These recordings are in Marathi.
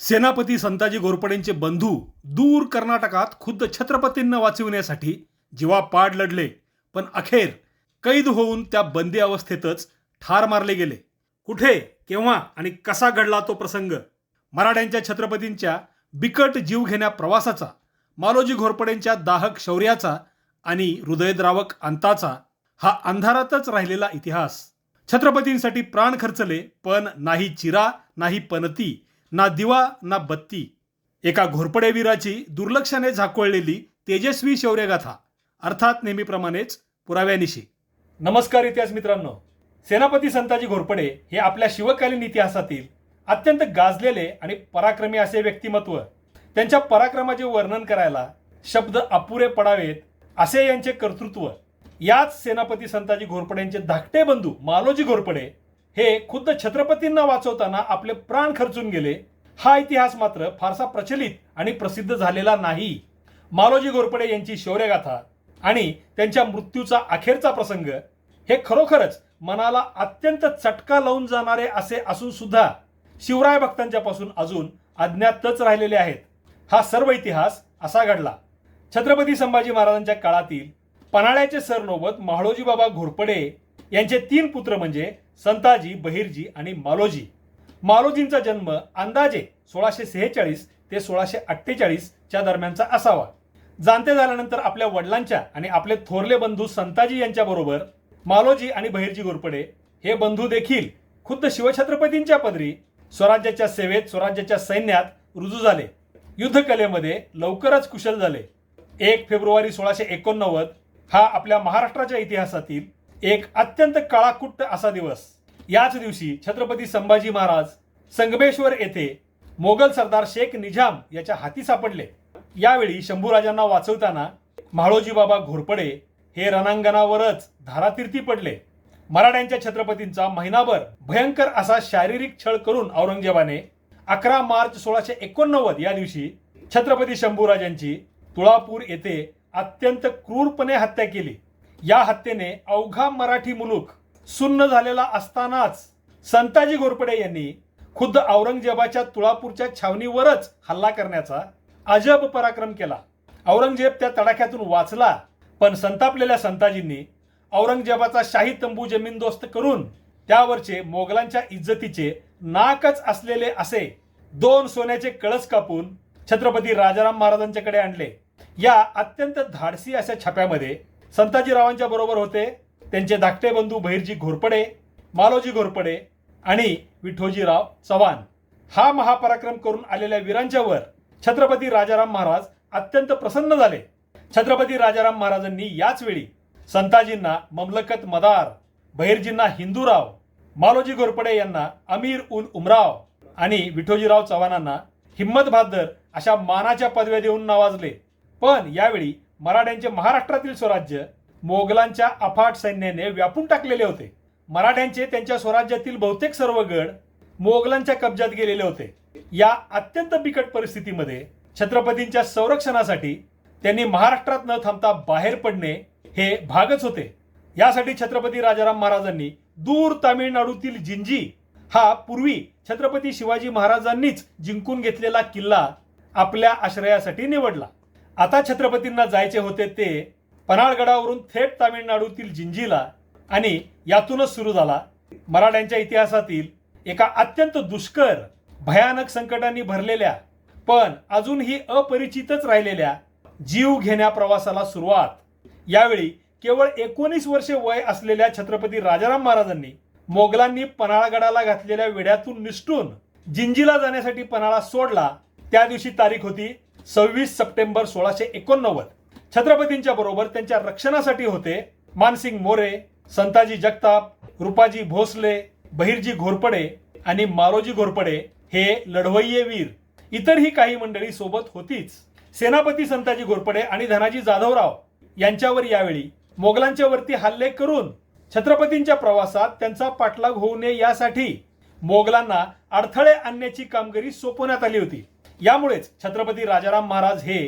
सेनापती संताजी घोरपडेंचे बंधू दूर कर्नाटकात खुद्द छत्रपतींना वाचविण्यासाठी जीवापाड लढले पण अखेर कैद होऊन त्या बंदी अवस्थेतच ठार मारले गेले. कुठे केव्हा आणि कसा घडला तो प्रसंग? मराठ्यांच्या छत्रपतींच्या बिकट जीवघेण्या प्रवासाचा मालोजी घोरपडेंच्या दाहक शौर्याचा आणि हृदयद्रावक अंताचा हा अंधारातच राहिलेला इतिहास. छत्रपतींसाठी प्राण खर्चले पण नाही चिरा नाही पनती ना दिवा ना बत्ती. एका घोरपडेवीराची दुर्लक्षाने झाकोळलेली तेजस्वी शौर्यगाथा. अर्थात नेहमीप्रमाणेच पुराव्यानिशी. नमस्कार इतिहास मित्रांनो. सेनापती संताजी घोरपडे हे आपल्या शिवकालीन इतिहासातील अत्यंत गाजलेले आणि पराक्रमी असे व्यक्तिमत्व. त्यांच्या पराक्रमाचे वर्णन करायला शब्द अपुरे पडावेत असे यांचे कर्तृत्व. याच सेनापती संताजी घोरपडेंचे धाकटे बंधू मालोजी घोरपडे हे खुद्द छत्रपतींना वाचवताना आपले प्राण खर्चून गेले. हा इतिहास मात्र फारसा प्रचलित आणि प्रसिद्ध झालेला नाही. मालोजी घोरपडे यांची शौर्यगाथा आणि त्यांच्या मृत्यूचा अखेरचा प्रसंग हे खरोखरच मनाला अत्यंत चटका लावून जाणारे असे असून सुद्धा शिवराय भक्तांच्या पासून अजून अज्ञातच राहिलेले आहेत. हा सर्व इतिहास असा घडला. छत्रपती संभाजी महाराजांच्या काळातील पन्हाळ्याचे सरनोबत माहळोजी बाबा घोरपडे यांचे तीन पुत्र म्हणजे संताजी बहिरजी आणि मालोजी. मालोजींचा जन्म अंदाजे सोळाशे सेहेचाळीस ते सोळाशे अठ्ठेचाळीसच्या दरम्यानचा असावा. जाणते झाल्यानंतर आपल्या वडिलांच्या आणि आपले थोरले बंधू संताजी यांच्याबरोबर मालोजी आणि बहिरजी घोरपडे हे बंधू देखील खुद्द शिवछत्रपतींच्या पदरी स्वराज्याच्या सेवेत स्वराज्याच्या सैन्यात रुजू झाले. युद्धकलेमध्ये लवकरच कुशल झाले. एक फेब्रुवारी सोळाशे एकोणनव्वद हा आपल्या महाराष्ट्राच्या इतिहासातील एक अत्यंत काळाकुट्ट असा दिवस. याच दिवशी छत्रपती संभाजी महाराज संगमेश्वर येथे मोगल सरदार शेख निजाम याच्या हाती सापडले. यावेळी शंभूराजांना वाचवताना म्हाळोजी बाबा घोरपडे हे रणांगणावरच धारातीर्थी पडले. मराठ्यांच्या छत्रपतींचा महिनाभर भयंकर असा शारीरिक छळ करून औरंगजेबाने अकरा मार्च सोळाशे एकोणनव्वद या दिवशी छत्रपती शंभूराजांची तुळापूर येथे अत्यंत क्रूरपणे हत्या केली. या हत्येने अवघा मराठी मुलूक सुन्न झालेला असतानाच संताजी घोरपडे यांनी खुद्द औरंगजेबाच्या तुळापूरच्या छावणीवरच हल्ला करण्याचा अजब पराक्रम केला. औरंगजेब त्या तडाख्यातून वाचला पण संतापलेल्या संताजींनी औरंगजेबाचा शाही तंबू जमीनदोस्त करून त्यावरचे मोगलांच्या इज्जतीचे नाकच असलेले असे दोन सोन्याचे कळस कापून छत्रपती राजाराम महाराजांच्याकडे आणले. या अत्यंत धाडसी अशा छाप्यामध्ये संताजीरावांच्या बरोबर होते त्यांचे धाकटे बंधू बहिरजी घोरपडे मालोजी घोरपडे आणि विठोजीराव चव्हाण. हा महापराक्रम करून आलेल्या वीरांच्यावर छत्रपती राजाराम महाराज अत्यंत प्रसन्न झाले. छत्रपती राजाराम महाराजांनी याच वेळी संताजींना ममलकत मदार बहिरजींना हिंदूराव मालोजी घोरपडे यांना अमीर उल उमराव आणि विठोजीराव चव्हाणांना हिम्मत बहादर अशा मानाच्या पदव्या देऊन नावाजले. पण यावेळी मराठ्यांचे महाराष्ट्रातील स्वराज्य मोगलांच्या अफाट सैन्याने व्यापून टाकलेले होते. मराठ्यांचे त्यांच्या स्वराज्यातील बहुतेक सर्व गड मोगलांच्या कब्जात गेलेले होते. या अत्यंत बिकट परिस्थितीमध्ये छत्रपतींच्या संरक्षणासाठी त्यांनी महाराष्ट्रात न थांबता बाहेर पडणे हे भागच होते. यासाठी छत्रपती राजाराम महाराजांनी दूर तामिळनाडूतील जिंजी हा पूर्वी छत्रपती शिवाजी महाराजांनीच जिंकून घेतलेला किल्ला आपल्या आश्रयासाठी निवडला. आता छत्रपतींना जायचे होते ते पन्हाळगडावरून थेट तामिळनाडूतील जिंजीला आणि यातूनच सुरू झाला. मराठ्यांच्या इतिहासातील एका अत्यंत दुष्कर भयानक संकटांनी भरलेल्या पण अजूनही अपरिचितच राहिलेल्या जीव घेण्या प्रवासाला सुरुवात. यावेळी केवळ एकोणीस वर्षे वय असलेल्या छत्रपती राजाराम महाराजांनी मोगलांनी पन्हाळगडाला घातलेल्या वेड्यातून निसटून जिंजीला जाण्यासाठी पन्हाळा सोडला. त्या दिवशी तारीख होती सव्वीस सप्टेंबर सोळाशे एकोणनव्वद. छत्रपतींच्या बरोबर त्यांच्या रक्षणासाठी होते मानसिंग मोरे संताजी जगताप रुपाजी भोसले बहिरजी घोरपडे आणि मारोजी घोरपडे हे लढवय्ये वीर. इतरही काही मंडळी सोबत होतीच. सेनापती संताजी घोरपडे आणि धनाजी जाधवराव यांच्यावर यावेळी मोगलांच्या वरती हल्ले करून छत्रपतींच्या प्रवासात त्यांचा पाठलाग होऊ नये यासाठी मोगलांना अडथळे आणण्याची कामगिरी सोपवण्यात आली होती. यामुळेच छत्रपती राजाराम महाराज हे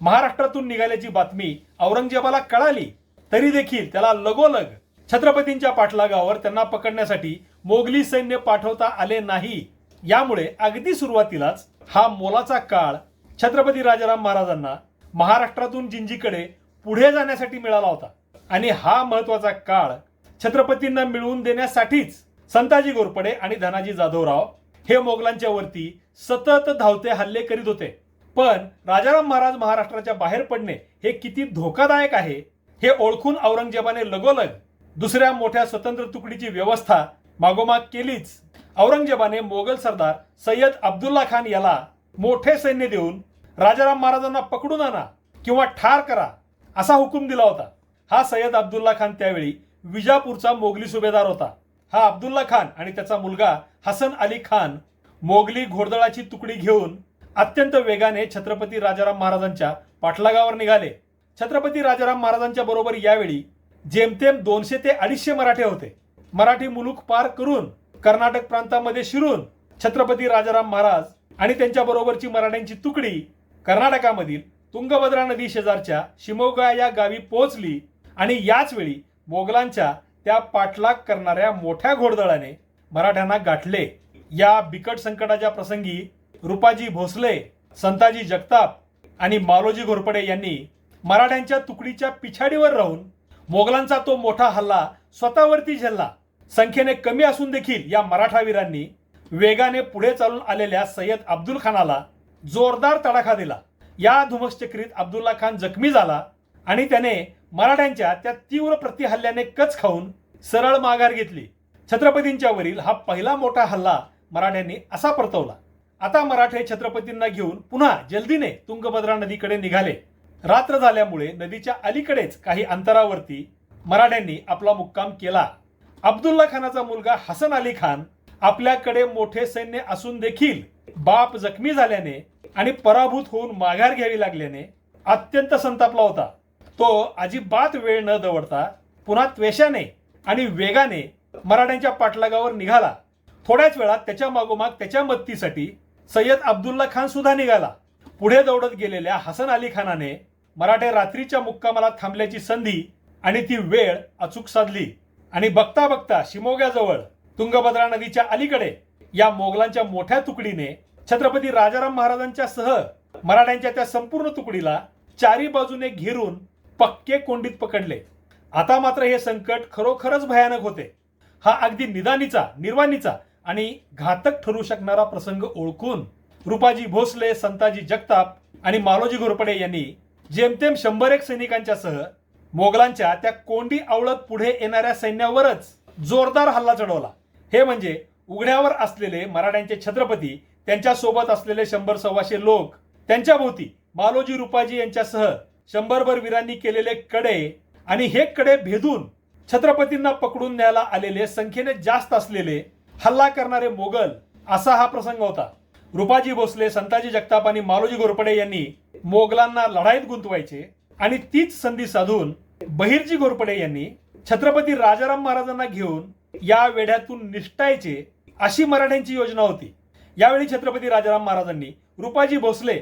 महाराष्ट्रातून निघाल्याची बातमी औरंगजेबाला कळाली तरी देखील त्याला लगोलग छत्रपतींच्या पाठलागावर त्यांना पकडण्यासाठी मोगली सैन्य पाठवता आले नाही. यामुळे अगदी सुरुवातीलाच हा मोलाचा काळ छत्रपती राजाराम महाराजांना महाराष्ट्रातून जिंजीकडे पुढे जाण्यासाठी मिळाला होता. आणि हा महत्त्वाचा काळ छत्रपतींना मिळवून देण्यासाठीच संताजी घोरपडे आणि धनाजी जाधवराव हे मोगलांच्या वरती सतत धावते हल्ले करीत होते. पण राजाराम महाराज महाराष्ट्राच्या बाहेर पडणे हे किती धोकादायक आहे हे ओळखून औरंगजेबाने लगोलग. दुसऱ्या मोठ्या स्वतंत्र तुकडीची व्यवस्था मागोमाग केलीच. औरंगजेबाने मोगल सरदार सय्यद अब्दुल्ला खान याला मोठे सैन्य देऊन राजाराम महाराजांना पकडून आणा किंवा ठार करा असा हुकूम दिला होता. हा सय्यद अब्दुल्ला खान त्यावेळी विजापूरचा मोगली सुभेदार होता. हा अब्दुल्ला खान आणि त्याचा मुलगा हसन अली खान मोगली घोडदळाची तुकडी घेऊन अत्यंत वेगाने छत्रपती राजाराम महाराजांच्या पाठलागावर निघाले. छत्रपती राजाराम महाराजांच्या बरोबर यावेळी जेमतेम दोनशे ते अडीचशे मराठे होते. मराठी मुलूक पार करून कर्नाटक प्रांतामध्ये शिरून छत्रपती राजाराम महाराज आणि त्यांच्या बरोबरची मराठ्यांची तुकडी कर्नाटकामधील तुंगभद्रा नदी शेजारच्या शिमोगा या गावी पोहोचली आणि याच वेळी मोगलांच्या त्या पाठलाग करणाऱ्या मोठ्या घोडदळाने मराठ्यांना गाठले. या बिकट संकटाच्या प्रसंगी रुपाजी भोसले संताजी जगताप आणि मालोजी घोरपडे यांनी मराठ्यांच्या तुकडीच्या पिछाडीवर राहून मोगलांचा तो मोठा हल्ला स्वतःवरती झेलला. संख्येने कमी असून देखील या मराठावीरांनी वेगाने पुढे चालून आलेल्या सय्यद अब्दुल खानाला जोरदार तडाखा दिला. या धुमश्चक्रीत अब्दुल्ला खान जखमी झाला आणि त्याने मराठ्यांच्या त्या तीव्र प्रतिहल्ल्याने कच खाऊन सरळ माघार घेतली. छत्रपतींच्या वरील हा पहिला मोठा हल्ला मराठ्यांनी असा परतवला. आता मराठे छत्रपतींना घेऊन पुन्हा जल्दीने तुंगभद्रा नदीकडे निघाले. रात्र झाल्यामुळे नदीच्या अलीकडेच काही अंतरावरती मराठ्यांनी आपला मुक्काम केला. अब्दुल्ला खानाचा मुलगा हसन अली खान आपल्याकडे मोठे सैन्य असून देखील बाप जखमी झाल्याने आणि पराभूत होऊन माघार घ्यावी लागल्याने अत्यंत संतापला होता. तो अजिबात वेळ न दवडता पुन्हा त्वेषाने आणि वेगाने मराठ्यांच्या पाठलागावर निघाला. थोड्याच वेळात त्याच्या मागोमाग त्याच्या मदतीसाठी सय्यद अब्दुल्ला खान सुद्धा निघाला. पुढे दौडत गेलेल्या हसन अली खानाने मराठे रात्रीच्या मुक्कामाला थांबल्याची संधी आणि ती वेळ अचूक साधली. आणि बघता बघता शिमोग्याजवळ तुंगभद्रा नदीच्या अलीकडे या मोगलांच्या मोठ्या तुकडीने छत्रपती राजाराम महाराजांच्या सह मराठ्यांच्या त्या संपूर्ण तुकडीला चारी बाजूने घेरून पक्के कोंडीत पकडले. आता मात्र हे संकट खरोखरच भयानक होते. हा अगदी निदानीचा निर्वाणीचा आणि घातक ठरू शकणारा प्रसंग ओळखून रुपाजी भोसले संताजी जगताप आणि मालोजी घोरपडे यांनी जेमतेम शंभर एक सैनिकांच्या सह मोगलांच्या त्या कोंडी आवळत पुढे येणाऱ्या सैन्यावरच जोरदार हल्ला चढवला. हे म्हणजे उघड्यावर असलेले मराठ्यांचे छत्रपती त्यांच्यासोबत असलेले शंभर सव्वाशे लोक त्यांच्या भोवती मालोजी रुपाजी यांच्यासह शंभरभर वीरांनी केलेले कडे आणि हे कडे भेदून छत्रपतींना पकडून न्यायला आलेले संख्येने जास्त असलेले हल्ला करणारे मोगल असा हा प्रसंग होता. रुपाजी भोसले संताजी जगताप आणि मालोजी घोरपडे यांनी मोगलांना लढाईत गुंतवायचे आणि तीच संधी साधून बहिर्जी घोरपडे यांनी छत्रपती राजाराम महाराजांना घेऊन या वेढ्यातून निष्ठायचे अशी मराठ्यांची योजना होती. यावेळी छत्रपती राजाराम महाराजांनी रुपाजी भोसले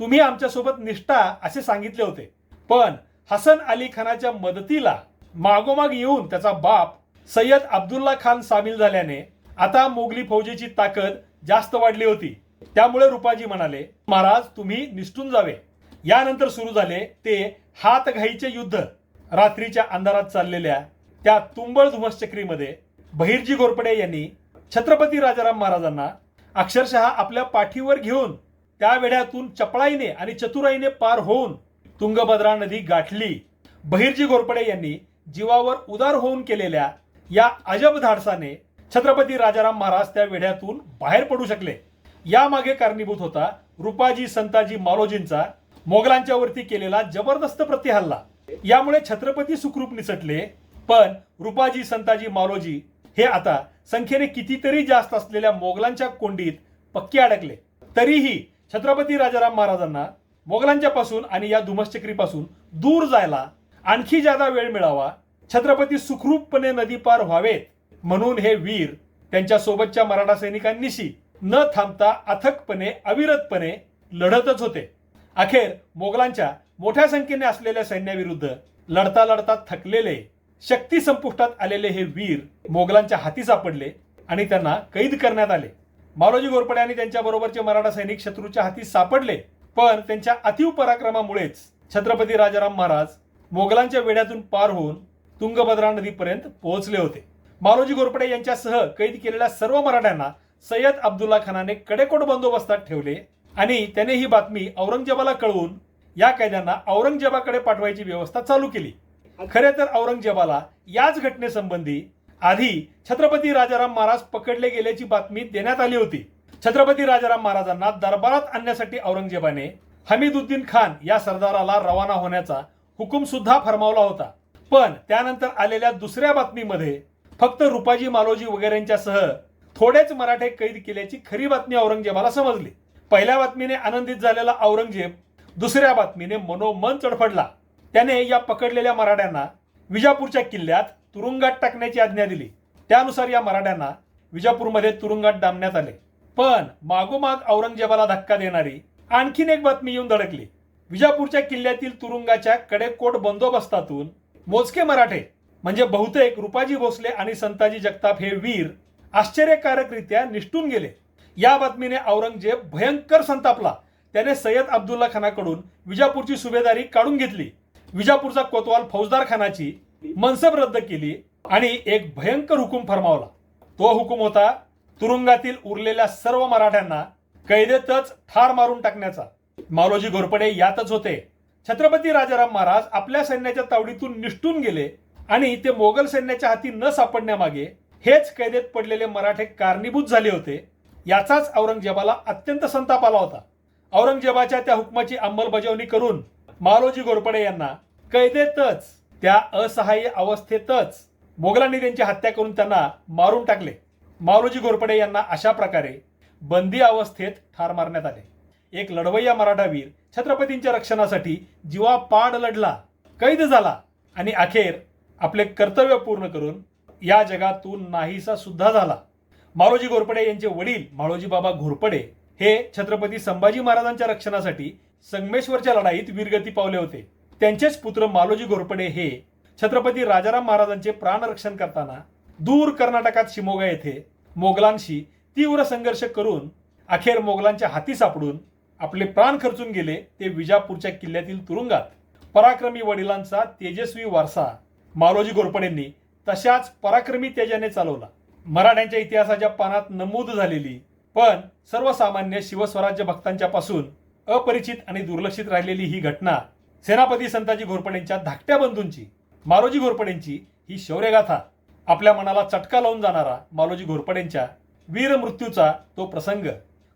तुम्ही आमच्यासोबत निष्ठा असे सांगितले होते. पण हसन अली खानाच्या मदतीला मागोमाग येऊन त्याचा बाप सय्यद अब्दुल्ला खान सामील झाल्याने आता मोगली फौजेची ताकद जास्त वाढली होती. त्यामुळे रुपाजी म्हणाले महाराज तुम्ही निष्ठून जावे. यानंतर सुरू झाले ते हातघाईचे युद्ध. रात्रीच्या अंधारात चाललेल्या त्या तुंबळ धुमसचक्रीमध्ये बहिर्जी घोरपडे यांनी छत्रपती राजाराम महाराजांना अक्षरशः आपल्या पाठीवर घेऊन त्या वेढ्यातून चपळाईने आणि चतुराईने पार होऊन तुंगभद्रा नदी गाठली. बहिर्जी घोरपडे यांनी जीवावर उदार होऊन केलेल्या या अजब धाडसाने छत्रपती राजाराम महाराज त्या वेढ्यातून बाहेर पडू शकले. यामागे कारणीभूत होता रुपाजी संताजी मालोजींचा मोगलांच्या वरती केलेला जबरदस्त प्रतिहल्ला. यामुळे छत्रपती सुखरूप निसटले पण रुपाजी संताजी मालोजी हे आता संख्येने कितीतरी जास्त असलेल्या मोगलांच्या कोंडीत पक्के अडकले. तरीही छत्रपती राजाराम महाराजांना मोगलांच्या पासून आणि या धुमश्चक्रीपासून दूर जायला आणखी जादा वेळ मिळावा छत्रपती सुखरूपपणे नदी पार व्हावेत म्हणून हे वीर त्यांच्या सोबतच्या मराठा सैनिकांनीशी न थांबता अथकपणे अविरतपणे लढतच होते. अखेर मोगलांच्या मोठ्या संख्येने असलेल्या सैन्याविरुद्ध लढता लढता थकलेले शक्ती संपुष्टात आलेले हे वीर मोगलांच्या हाती सापडले आणि त्यांना कैद करण्यात आले. मालोजी घोरपडे आणि त्यांच्याबरोबरचे मराठा सैनिक शत्रूच्या हाती सापडले पण त्यांच्या अतिव पराक्रमामुळेच छत्रपती राजाराम महाराज मोगलांच्या वेढ्यातून पार होऊन तुंगभद्रा नदीपर्यंत पोहोचले होते. मालोजी घोरपडे यांच्यासह कैद केलेल्या सर्व मराठ्यांना सय्यद अब्दुल्ला खानाने कडेकोट बंदोबस्तात ठेवले आणि त्याने ही बातमी औरंगजेबाला कळवून या कैद्यांना औरंगजेबाकडे पाठवायची व्यवस्था चालू केली. खरे तर औरंगजेबाला याच घटनेसंबंधी आधी छत्रपती राजाराम महाराज पकडले गेल्याची बातमी देण्यात आली होती. छत्रपती राजाराम महाराजांना दरबारात आणण्यासाठी औरंगजेबाने हमीदुद्दीन खान या सरदाराला रवाना होण्याचा हुकूम सुद्धा फरमावला होता. पण त्यानंतर आलेल्या दुसऱ्या बातमीमध्ये फक्त रुपाजी मालोजी वगैरेंच्यासह थोडेच मराठे कैद केल्याची खरी बातमी औरंगजेबाला समजली. पहिल्या बातमीने आनंदित झालेला औरंगजेब दुसऱ्या बातमीने मनोमन चडफडला त्याने या पकडलेल्या मराठ्यांना विजापूरच्या किल्ल्यात तुरुंगात टाकण्याची आज्ञा दिली. त्यानुसार या मराठ्यांना विजापूरमध्ये तुरुंगात डांबण्यात आले. पण मागोमाग औरंगजेबाला धक्का देणारी आणखीन एक बातमी येऊन धडकली. विजापूरच्या किल्ल्यातील तुरुंगाच्या कडेकोट बंदोबस्तातून मोजके मराठे म्हणजे बहुतेक रुपाजी भोसले आणि संताजी जगताप हे वीर आश्चर्यकारकरित्या निष्ठून गेले. या बातमीने औरंगजेब भयंकर संतापला. त्याने सय्यद अब्दुल्ला खानाकडून विजापूरची सुभेदारी काढून घेतली. विजापूरचा कोतवाल फौजदार खानाची मनसब रद्द केली आणि एक भयंकर हुकूम फरमावला. तो हुकूम होता तुरुंगातील उरलेल्या सर्व मराठ्यांना कैदेतच ठार मारून टाकण्याचा. मालोजी घोरपडे यातच होते. छत्रपती राजाराम महाराज आपल्या सैन्याच्या तावडीतून निष्ठून गेले आणि ते मोगल सैन्याच्या हाती न सापडण्यामागे हेच कैदेत पडलेले मराठे कारणीभूत झाले होते. याचाच औरंगजेबाला अत्यंत संताप आला होता. औरंगजेबाच्या त्या हुकमाची अंमलबजावणी करून मालोजी घोरपडे यांना कैदेतच त्या असहाय्य अवस्थेतच मोगलांनी त्यांची हत्या करून त्यांना मारून टाकले. मालोजी घोरपडे यांना अशा प्रकारे बंदी अवस्थेत ठार मारण्यात आले. एक लढवय्या मराठा वीर छत्रपतींच्या रक्षणासाठी जीवा पाड लढला कैद झाला आणि अखेर आपले कर्तव्य पूर्ण करून या जगातून नाहीसा सुद्धा झाला. मारोजी घोरपडे यांचे वडील माळोजी बाबा घोरपडे हे छत्रपती संभाजी महाराजांच्या रक्षणासाठी संगमेश्वरच्या लढाईत वीरगती पावले होते. त्यांचेच पुत्र मालोजी घोरपडे हे छत्रपती राजाराम महाराजांचे प्राणरक्षण करताना दूर कर्नाटकात शिमोगा येथे मोगलांशी तीव्र संघर्ष करून अखेर मोगलांच्या हाती सापडून आपले प्राण खर्चून गेले ते विजापूरच्या किल्ल्यातील तुरुंगात. पराक्रमी वडिलांचा तेजस्वी वारसा मालोजी घोरपडेंनी तशाच पराक्रमी तेजाने चालवला. मराठ्यांच्या इतिहासाच्या पानात नमूद झालेली पण सर्वसामान्य शिवस्वराज्य भक्तांच्या पासून अपरिचित आणि दुर्लक्षित राहिलेली ही घटना सेनापती संताजी घोरपडेंच्या धाकट्या बंधूंची मालोजी घोरपडेंची ही शौर्यगाथा. आपल्या मनाला चटका लावून जाणारा मालोजी घोरपडेंच्या वीर मृत्यूचा तो प्रसंग.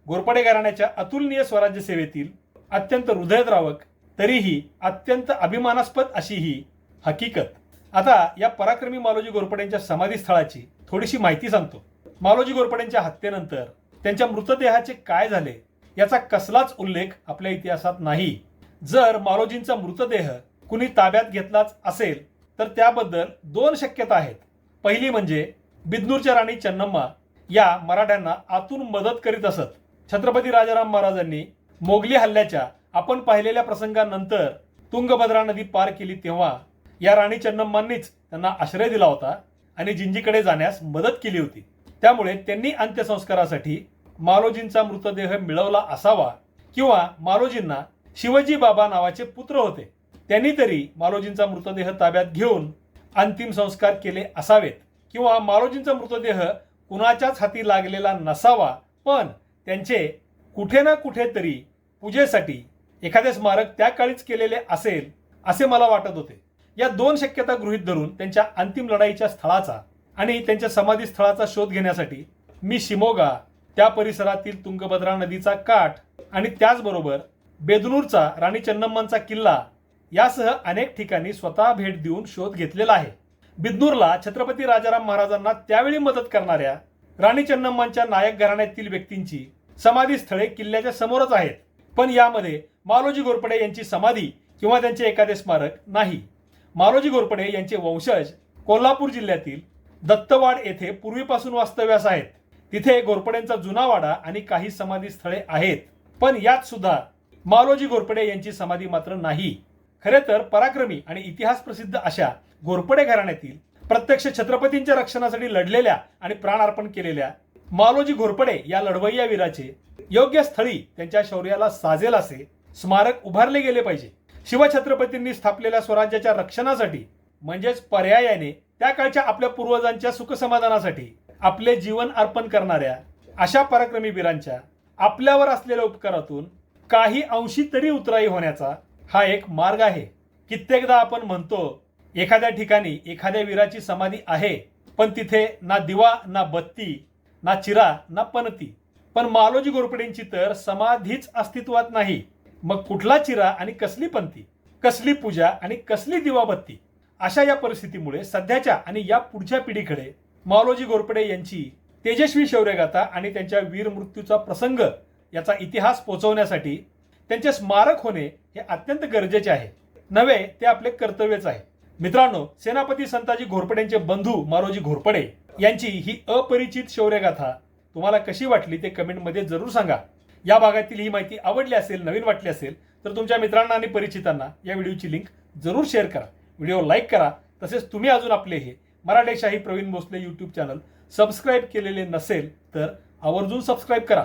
घोरपडे घराण्याच्या अतुलनीय स्वराज्य सेवेतील अत्यंत हृदयद्रावक तरीही अत्यंत अभिमानास्पद अशी ही हकीकत. आता या पराक्रमी मालोजी घोरपडेंच्या समाधीस्थळाची थोडीशी माहिती सांगतो. मालोजी घोरपडेंच्या हत्येनंतर त्यांच्या मृतदेहाचे काय झाले याचा कसलाच उल्लेख आपल्या इतिहासात नाही. जर मालोजींचा मृतदेह कुणी ताब्यात घेतलाच असेल तर त्याबद्दल दोन शक्यता आहेत. पहिली म्हणजे बिदनूरच्या राणी चन्नम्मा या मराठ्यांना आतून मदत करीत असत. छत्रपती राजाराम महाराजांनी मोगली हल्ल्याच्या आपण पाहिलेल्या प्रसंगानंतर तुंगभद्रा नदी पार केली तेव्हा या राणी चन्नम्मांनीच त्यांना आश्रय दिला होता आणि जिंजीकडे जाण्यास मदत केली होती. त्यामुळे त्यांनी अंत्यसंस्कारासाठी मालोजींचा मृतदेह मिळवला असावा किंवा मालोजींना शिवजी बाबा नावाचे पुत्र होते. त्यांनी तरी मालोजींचा मृतदेह ताब्यात घेऊन अंतिम संस्कार केले असावेत. किंवा मालोजींचा मृतदेह कुणाच्याच हाती लागलेला नसावा पण त्यांचे कुठे ना कुठेतरी पूजेसाठी एखादे स्मारक त्या काळीच केलेले असेल असे मला वाटत होते. या दोन शक्यता गृहीत धरून त्यांच्या अंतिम लढाईच्या स्थळाचा आणि त्यांच्या समाधी स्थळाचा शोध घेण्यासाठी मी शिमोगा त्या परिसरातील तुंगभद्रा नदीचा काठ आणि त्याचबरोबर बेदनूरचा राणी चन्नम्मांचा किल्ला यासह अनेक ठिकाणी स्वतः भेट देऊन शोध घेतलेला आहे. बिदनूरला छत्रपती राजाराम महाराजांना त्यावेळी मदत करणाऱ्या राणी चन्नम्मांच्या नायक घराण्यातील व्यक्तींची समाधी स्थळे किल्ल्याच्या समोरच आहेत. पण यामध्ये मालोजी घोरपडे यांची समाधी किंवा त्यांचे एखादे स्मारक नाही. मालोजी घोरपडे यांचे वंशज कोल्हापूर जिल्ह्यातील दत्तवाड येथे पूर्वीपासून वास्तव्यास आहेत. तिथे घोरपड्यांचा जुना वाडा आणि काही समाधी स्थळे आहेत. पण यात सुद्धा मालोजी घोरपडे यांची समाधी मात्र नाही. खरे तर पराक्रमी आणि इतिहास प्रसिद्ध अशा घोरपडे घराण्यातील प्रत्यक्ष छत्रपतींच्या रक्षणासाठी लढलेल्या आणि प्राण अर्पण केलेल्या मालोजी घोरपडे या लढवय्या वीराचे योग्य स्थळी त्यांच्या शौर्याला साजेल असे स्मारक उभारले गेले पाहिजे. शिवछत्रपतींनी स्थापलेल्या स्वराज्याच्या रक्षणासाठी म्हणजेच पर्यायाने त्या काळच्या आपल्या पूर्वजांच्या सुखसमाधानासाठी आपले जीवन अर्पण करणाऱ्या अशा पराक्रमी वीरांच्या आपल्यावर असलेल्या उपकारातून काही अंशी तरी उतराई होण्याचा हा एक मार्ग आहे. कित्येकदा आपण म्हणतो एखाद्या ठिकाणी एखाद्या वीराची समाधी आहे पण तिथे ना दिवा ना बत्ती ना चिरा ना पणती पण मालोजी घोरपडेंची तर समाधीच अस्तित्वात नाही. मग कुठला चिरा आणि कसली पंथी कसली पूजा आणि कसली दिवाबत्ती अशा या परिस्थितीमुळे सध्याच्या आणि या पुढच्या पिढीकडे मालोजी घोरपडे यांची तेजस्वी शौर्यगाथा आणि त्यांच्या वीर मृत्यूचा प्रसंग याचा इतिहास पोचवण्यासाठी त्यांचे स्मारक होणे हे अत्यंत गरजेचे आहे. नव्हे ते आपले कर्तव्यच आहे. मित्रांनो सेनापती संताजी घोरपडेंचे बंधू मारोजी घोरपडे यांची ही अपरिचित शौर्यगाथा तुम्हाला कशी वाटली ते कमेंटमध्ये जरूर सांगा. या भागातील ही माहिती आवडली असेल नवीन वाटली असेल तर तुमच्या मित्रांना आणि परिचितांना या व्हिडिओची लिंक जरूर शेअर करा. व्हिडिओ लाईक करा. तसेच तुम्ही अजून आपले हे Maratheshahi Pravin Bhosale YouTube channel subscribe केलेले नसेल तर आवर्जून सबस्क्राईब करा.